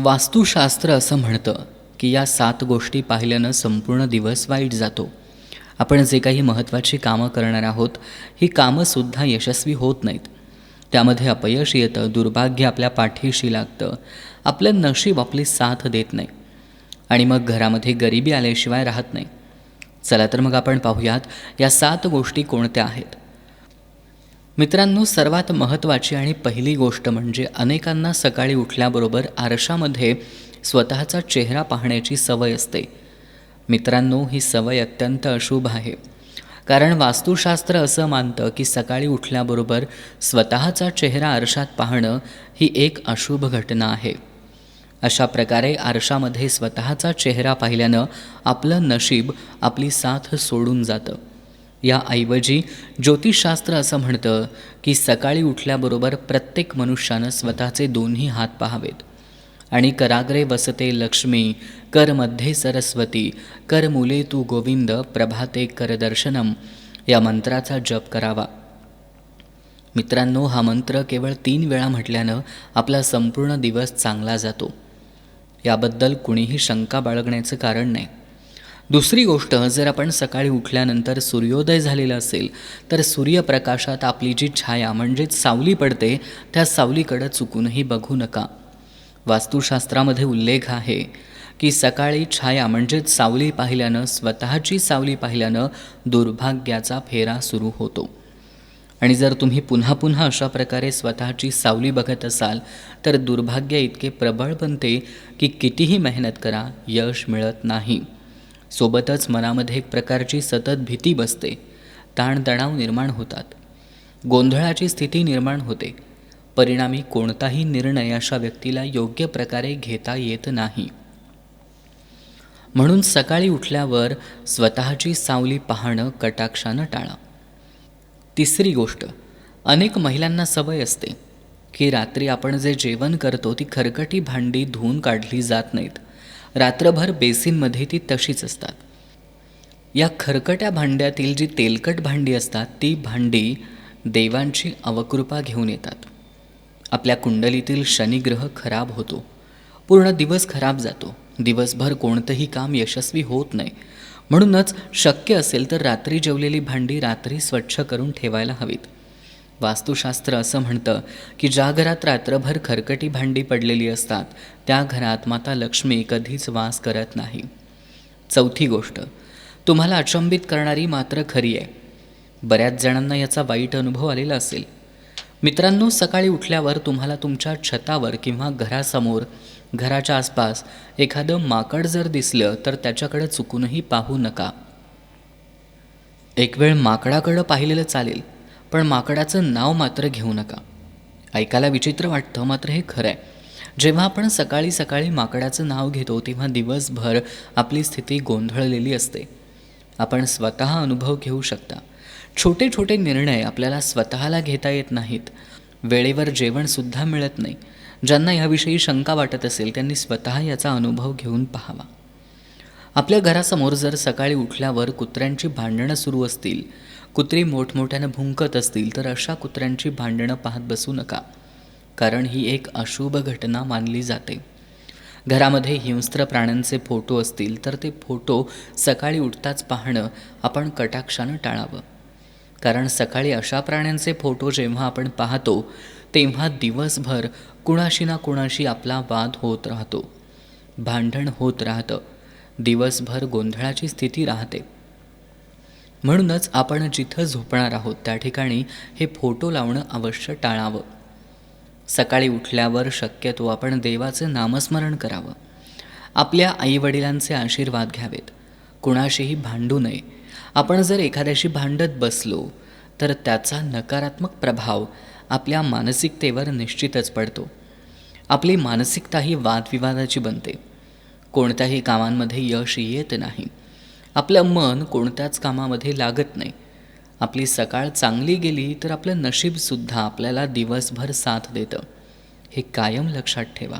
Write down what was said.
वास्तुशास्त्र असं म्हणतं की या सात गोष्टी पाहिल्यानं संपूर्ण दिवस वाईट जातो. आपण जे काही महत्त्वाची कामं करणार आहोत ही कामंसुद्धा यशस्वी होत नाहीत. त्यामध्ये अपयश येतं दुर्भाग्य आपल्या पाठीशी लागतं. आपलं नशीब आपली साथ देत नाही. आणि मग घरामध्ये गरिबी आल्याशिवाय राहत नाही. चला तर मग आपण पाहूयात या सात गोष्टी कोणत्या आहेत. मित्रांनो सर्वात महत्त्वाची आणि पहिली गोष्ट म्हणजे अनेकांना सकाळी उठल्याबरोबर आरशामध्ये स्वतःचा चेहरा पाहण्याची सवय असते. मित्रांनो ही सवय अत्यंत अशुभ आहे. कारण वास्तुशास्त्र असं मानतं की सकाळी उठल्याबरोबर स्वतःचा चेहरा आरशात पाहणं ही एक अशुभ घटना आहे. अशा प्रकारे आरशामध्ये स्वतःचा चेहरा पाहिल्यानं आपलं नशीब आपली साथ सोडून जातं. याऐवजी ज्योतिषशास्त्र असं म्हणतं की सकाळी उठल्याबरोबर प्रत्येक मनुष्यानं स्वतःचे दोन्ही हात पाहावेत. आणि कराग्रे वसते लक्ष्मी कर मध्ये सरस्वती कर मुले तू गोविंद प्रभाते कर दर्शनम या मंत्राचा जप करावा. मित्रांनो हा मंत्र केवळ तीन वेळा म्हटल्यानं आपला संपूर्ण दिवस चांगला जातो. याबद्दल कुणीही शंका बाळगण्याचं कारण नाही. दुसरी गोष्ट जर आपण सकाळी उठल्यानंतर सूर्योदय झालेला असेल तर सूर्यप्रकाशात आपली जी छाया म्हणजेच सावली पडते त्या सावलीकडं चुकूनही बघू नका. वास्तुशास्त्रामध्ये उल्लेख आहे की सकाळी छाया म्हणजेच सावली पाहिल्यानं स्वतःची सावली पाहिल्यानं दुर्भाग्याचा फेरा सुरू होतो. आणि जर तुम्ही पुन्हा पुन्हा अशा प्रकारे स्वतःची सावली बघत असाल तर दुर्भाग्य इतके प्रबळ बनते की कितीही मेहनत करा यश मिळत नाही. सोबतच मनामध्ये एक प्रकारची सतत भीती बसते. ताणतणाव निर्माण होतात. गोंधळाची स्थिती निर्माण होते. परिणामी कोणताही निर्णय अशा व्यक्तीला योग्य प्रकारे घेता येत नाही. म्हणून सकाळी उठल्यावर स्वतःची सावली पाहणं कटाक्षानं टाळा. तिसरी गोष्ट अनेक महिलांना सवय असते की रात्री आपण जे जेवण करतो ती खरकटी भांडी धुवून काढली जात नाहीत. रात्रभर बेसिनमध्ये ती तशीच असतात. या खरकट्या भांड्यातील जी तेलकट भांडी असतात ती भांडी देवांची अवकृपा घेऊन येतात. आपल्या कुंडलीतील शनिग्रह खराब होतो. पूर्ण दिवस खराब जातो. दिवसभर कोणतंही काम यशस्वी होत नाही. म्हणूनच शक्य असेल तर रात्री जेवलेली भांडी रात्री स्वच्छ करून ठेवायला हवीत. वास्तुशास्त्र असं म्हणतं की ज्या घरात रात्रभर खरकटी भांडी पडलेली असतात त्या घरात माता लक्ष्मी कधीच वास करत नाही. चौथी गोष्ट तुम्हाला अचंबित करणारी मात्र खरी आहे. बऱ्याच जणांना याचा वाईट अनुभव आलेला असेल. मित्रांनो सकाळी उठल्यावर तुम्हाला तुमच्या छतावर किंवा घरासमोर घराच्या आसपास एखादं माकड जर दिसलं तर त्याच्याकडे चुकूनही पाहू नका. एक वेळ माकडाकडं पाहिलेलं चालेल. पण माकडाचं नाव मात्र घेऊ नका. ऐकायला विचित्र वाटतं मात्र हे खरं आहे जेव्हा आपण सकाळी सकाळी माकडाचं नाव घेतो तेव्हा दिवसभर आपली स्थिती गोंधळलेली असते. आपण स्वतः अनुभव घेऊ शकता. छोटे छोटे निर्णय आपल्याला स्वतःला घेता येत नाहीत. वेळेवर जेवणसुद्धा मिळत नाही. ज्यांना ह्याविषयी शंका वाटत असेल त्यांनी स्वतः याचा अनुभव घेऊन पाहावा. आपल्या घरासमोर जर सकाळी उठल्यावर कुत्र्यांची भांडणं सुरू असतील कुत्री मोठमोठ्यानं भुंकत असतील तर अशा कुत्र्यांची भांडणं पाहत बसू नका. कारण ही एक अशुभ घटना मानली जाते. घरामध्ये हिंस्त्र प्राण्यांचे फोटो असतील तर ते फोटो सकाळी उठताच पाहणं आपण कटाक्षानं टाळावं. कारण सकाळी अशा प्राण्यांचे फोटो जेव्हा आपण पाहतो तेव्हा दिवसभर कुणाशी ना कुणाशी आपला वाद होत राहतो. भांडण होत राहतं. दिवसभर गोंधळाची स्थिती राहते. म्हणूनच आपण जिथं झोपणार आहोत त्या ठिकाणी हे फोटो लावणं अवश्य टाळावं. सकाळी उठल्यावर शक्यतो आपण देवाचं नामस्मरण करावं. आपल्या आईवडिलांचे आशीर्वाद घ्यावेत. कुणाशीही भांडू नये. आपण जर एखाद्याशी भांडत बसलो तर त्याचा नकारात्मक प्रभाव आपल्या मानसिकतेवर निश्चितच पडतो. आपली मानसिकताही वादविवादाची बनते. कोणत्याही कामांमध्ये यश येत नाही. आपलं मन कोणत्याच कामामध्ये लागत नाही. आपली सकाळ चांगली गेली तर आपलं नशीबसुद्धा आपल्याला दिवसभर साथ देतं. हे कायम लक्षात ठेवा.